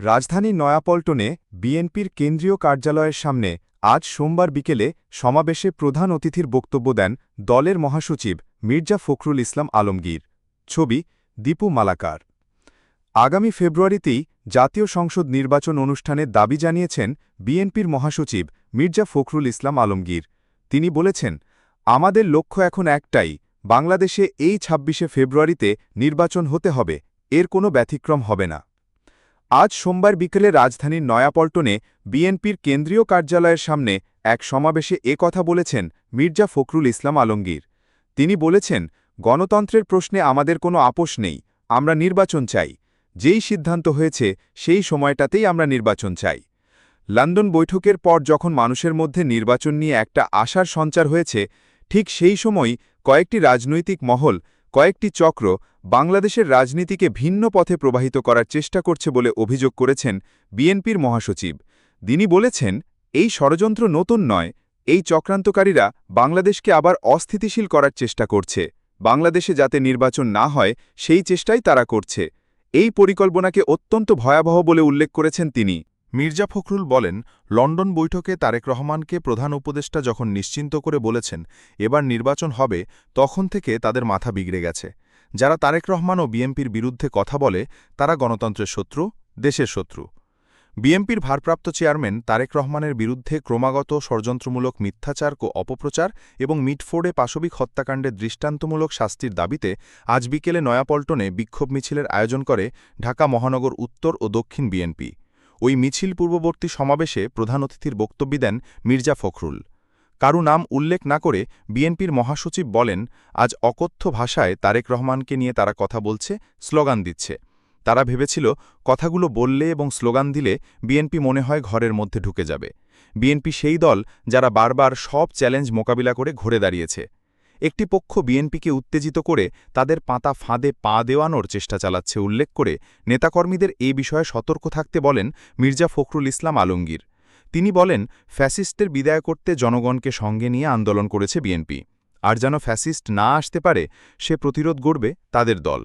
রাজধানীর নয়াপল্টনে বিএনপির কেন্দ্রীয় কার্যালয়ের সামনে আজ সোমবার বিকেলে সমাবেশে প্রধান অতিথির বক্তব্য দেন দলের মহাসচিব মির্জা ফখরুল ইসলাম আলমগীর। ছবি, দীপু মালাকার। আগামী ফেব্রুয়ারিতেই জাতীয় সংসদ নির্বাচন অনুষ্ঠানের দাবি জানিয়েছেন বিএনপির মহাসচিব মির্জা ফখরুল ইসলাম আলমগীর। তিনি বলেছেন, আমাদের লক্ষ্য এখন একটাই, বাংলাদেশে এই ছাব্বিশে ফেব্রুয়ারিতে নির্বাচন হতে হবে, এর কোনো ব্যতিক্রম হবে না। আজ সোমবার বিকেলে রাজধানীর নয়াপল্টনে বিএনপির কেন্দ্রীয় কার্যালয়ের সামনে এক সমাবেশে এ কথা বলেছেন মির্জা ফখরুল ইসলাম আলমগীর। তিনি বলেছেন, গণতন্ত্রের প্রশ্নে আমাদের কোনো আপোষ নেই, আমরা নির্বাচন চাই। যেই সিদ্ধান্ত হয়েছে, সেই সময়টাতেই আমরা নির্বাচন চাই। লন্ডন বৈঠকের পর যখন মানুষের মধ্যে নির্বাচন নিয়ে একটা আশার সঞ্চার হয়েছে, ঠিক সেই সময় কয়েকটি রাজনৈতিক মহল কয়েকটি চক্র বাংলাদেশের রাজনীতিকে ভিন্ন পথে প্রবাহিত করার চেষ্টা করছে বলে অভিযোগ করেছেন বিএনপির মহাসচিব। তিনি বলেছেন, এই ষড়যন্ত্র নতুন নয়, এই চক্রান্তকারীরা বাংলাদেশকে আবার অস্থিতিশীল করার চেষ্টা করছে। বাংলাদেশে যাতে নির্বাচন না হয়, সেই চেষ্টাই তারা করছে। এই পরিকল্পনাকে অত্যন্ত ভয়াবহ বলে উল্লেখ করেছেন তিনি। মির্জা ফখরুল বলেন, লন্ডন বৈঠকে তারেক রহমানকে প্রধান উপদেষ্টা যখন নিশ্চিন্ত করে বলেছেন, এবার নির্বাচন হবে, তখন থেকে তাদের মাথা বিগড়ে গেছে। যারা তারেক রহমান ও বিএনপির বিরুদ্ধে কথা বলে, তারা গণতন্ত্রের শত্রু, দেশের শত্রু। বিএনপির ভারপ্রাপ্ত চেয়ারম্যান তারেক রহমানের বিরুদ্ধে ক্রমাগত ষড়যন্ত্রমূলক মিথ্যাচার ও অপপ্রচার এবং মিটফোর্ডে পাশবিক হত্যাকাণ্ডের দৃষ্টান্তমূলক শাস্তির দাবিতে আজ বিকেলে নয়াপল্টনে বিক্ষোভ মিছিলের আয়োজন করে ঢাকা মহানগর উত্তর ও দক্ষিণ বিএনপি। ওই মিছিল পূর্ববর্তী সমাবেশে প্রধান অতিথির বক্তব্য দেন মির্জা ফখরুল। কারু নাম উল্লেখ না করে বিএনপির মহাসচিব বলেন, আজ অকথ্য ভাষায় তারেক রহমানকে নিয়ে তারা কথা বলছে, স্লোগান দিচ্ছে। তারা ভেবেছিল কথাগুলো বললে এবং স্লোগান দিলে বিএনপি মনে হয় ঘরের মধ্যে ঢুকে যাবে। বিএনপি সেই দল যারা বারবার সব চ্যালেঞ্জ মোকাবিলা করে ঘুরে দাঁড়িয়েছে। একটি পক্ষ বিএনপিকে উত্তেজিত করে তাদের পাতা ফাঁদে পা দেওয়ানোর চেষ্টা চালাচ্ছে উল্লেখ করে নেতাকর্মীদের এ বিষয়ে সতর্ক থাকতে বলেন মির্জা ফখরুল ইসলাম আলমগীর। তিনি বলেন, ফ্যাসিস্টের বিদায় করতে জনগণকে সঙ্গে নিয়ে আন্দোলন করেছে বিএনপি। আর যেন ফ্যাসিস্ট না আসতে পারে, সে প্রতিরোধ গড়বে তাদের দল।